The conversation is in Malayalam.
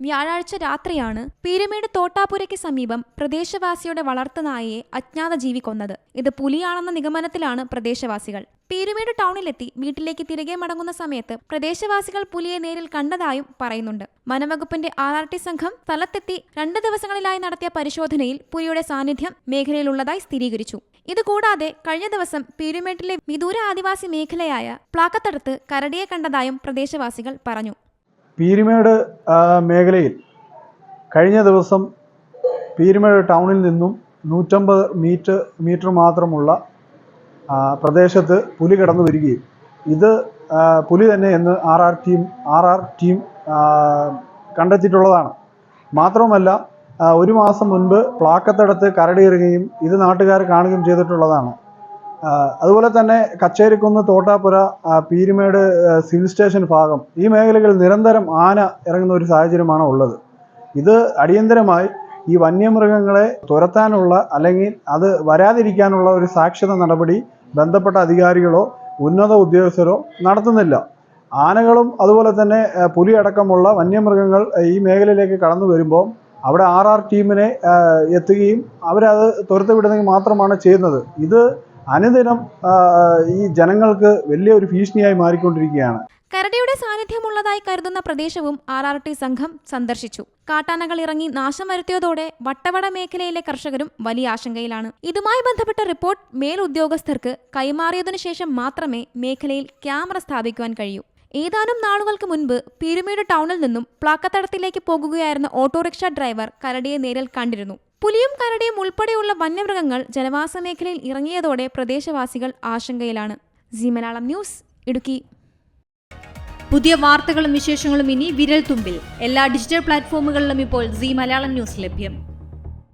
വ്യാഴാഴ്ച രാത്രിയാണ് പീരുമേട് തോട്ടാപുരയ്ക്ക് സമീപം പ്രദേശവാസിയുടെ വളർത്തുനായയെ അജ്ഞാത ജീവി കൊന്നത്. ഇത് പുലിയാണെന്ന നിഗമനത്തിലാണ് പ്രദേശവാസികൾ. പീരുമേട് ടൗണിലെത്തി വീട്ടിലേക്ക് തിരികെ മടങ്ങുന്ന സമയത്ത് പ്രദേശവാസികൾ പുലിയെ നേരിൽ കണ്ടതായും പറയുന്നുണ്ട്. വനവകുപ്പിന്റെ ആർ ആർ ടി സംഘം സ്ഥലത്തെത്തി രണ്ട് ദിവസങ്ങളിലായി നടത്തിയ പരിശോധനയിൽ പുലിയുടെ സാന്നിധ്യം മേഖലയിലുള്ളതായി സ്ഥിരീകരിച്ചു. ഇതുകൂടാതെ കഴിഞ്ഞ ദിവസം പീരുമേട്ടിലെ വിദൂര ആദിവാസി മേഖലയായ പ്ലാക്കത്തടത്ത് കരടിയെ കണ്ടതായും പ്രദേശവാസികൾ പറഞ്ഞു. പീരുമേട് മേഖലയിൽ കഴിഞ്ഞ ദിവസം പീരുമേട് ടൗണിൽ നിന്നും നൂറ്റമ്പത് മീറ്റർ മീറ്റർ മാത്രമുള്ള പ്രദേശത്ത് പുലി കടന്നു വരികയും ഇത് പുലി തന്നെ എന്ന് R R team R R team കണ്ടെത്തിയിട്ടുള്ളതാണ്. മാത്രവുമല്ല ഒരു മാസം മുൻപ് പ്ലാക്കത്തടത്ത് കരടിയിറുകയും ഇത് നാട്ടുകാർ കാണുകയും ചെയ്തിട്ടുള്ളതാണ്. അതുപോലെ തന്നെ കച്ചേരിക്കുന്ന് തോട്ടാപ്പുര പീരുമേട് സിവിൽ സ്റ്റേഷൻ ഭാഗം ഈ മേഖലകളിൽ നിരന്തരം ആന ഇറങ്ങുന്ന ഒരു സാഹചര്യമാണ് ഉള്ളത്. ഇത് അടിയന്തരമായി ഈ വന്യമൃഗങ്ങളെ തുരത്താനുള്ള അല്ലെങ്കിൽ അത് വരാതിരിക്കാനുള്ള ഒരു സാക്ഷരത നടപടി ബന്ധപ്പെട്ട അധികാരികളോ ഉന്നത ഉദ്യോഗസ്ഥരോ നടത്തുന്നില്ല. ആനകളും അതുപോലെ തന്നെ പുലി അടക്കമുള്ള വന്യമൃഗങ്ങൾ ഈ മേഖലയിലേക്ക് കടന്നു വരുമ്പോൾ അവിടെ ആർ ആർ ടീമിനെ എത്തുകയും അവരത് തുരത്ത് വിടുന്നെങ്കിൽ മാത്രമാണ് ചെയ്യുന്നത്. ഇത് അനുദിനം ഈ ജനങ്ങൾക്ക് വലിയ ഒരു ഭീഷണിയായി മാറിക്കൊണ്ടിരിക്കുകയാണ്. കരടിയുടെ സാന്നിധ്യമുള്ളതായി കരുതുന്ന പ്രദേശവും ആർ ആർ ടി സംഘം സന്ദർശിച്ചു. കാട്ടാനകൾ ഇറങ്ങി നാശം വരുത്തിയതോടെ വട്ടവട മേഖലയിലെ കർഷകരും വലിയ ആശങ്കയിലാണ്. ഇതുമായി ബന്ധപ്പെട്ട റിപ്പോർട്ട് മേലുദ്യോഗസ്ഥർക്ക് കൈമാറിയതിനു ശേഷം മാത്രമേ മേഖലയിൽ ക്യാമറ സ്ഥാപിക്കുവാൻ കഴിയൂ. ഏതാനും നാളുകൾക്ക് മുൻപ് പീരുമേട് ടൗണിൽ നിന്നും പ്ലാക്കത്തടത്തിലേക്ക് പോകുകയായിരുന്ന ഓട്ടോറിക്ഷ ഡ്രൈവർ കരടിയെ നേരിൽ കണ്ടിരുന്നു. പുലിയും കരടിയും ഉൾപ്പെടെയുള്ള വന്യമൃഗങ്ങൾ ജനവാസ മേഖലയിൽ ഇറങ്ങിയതോടെ പ്രദേശവാസികൾ ആശങ്കയിലാണ്. Zee Malayalam news Idukki. പുതിയ വാർത്തകളും വിശേഷങ്ങളും ഇനി വിരൽ തുമ്പിൽ എല്ലാ ഡിജിറ്റൽ പ്ലാറ്റ്ഫോമുകളിലും ഇപ്പോൾ സി മലയാളം ന്യൂസ് ലഭ്യം.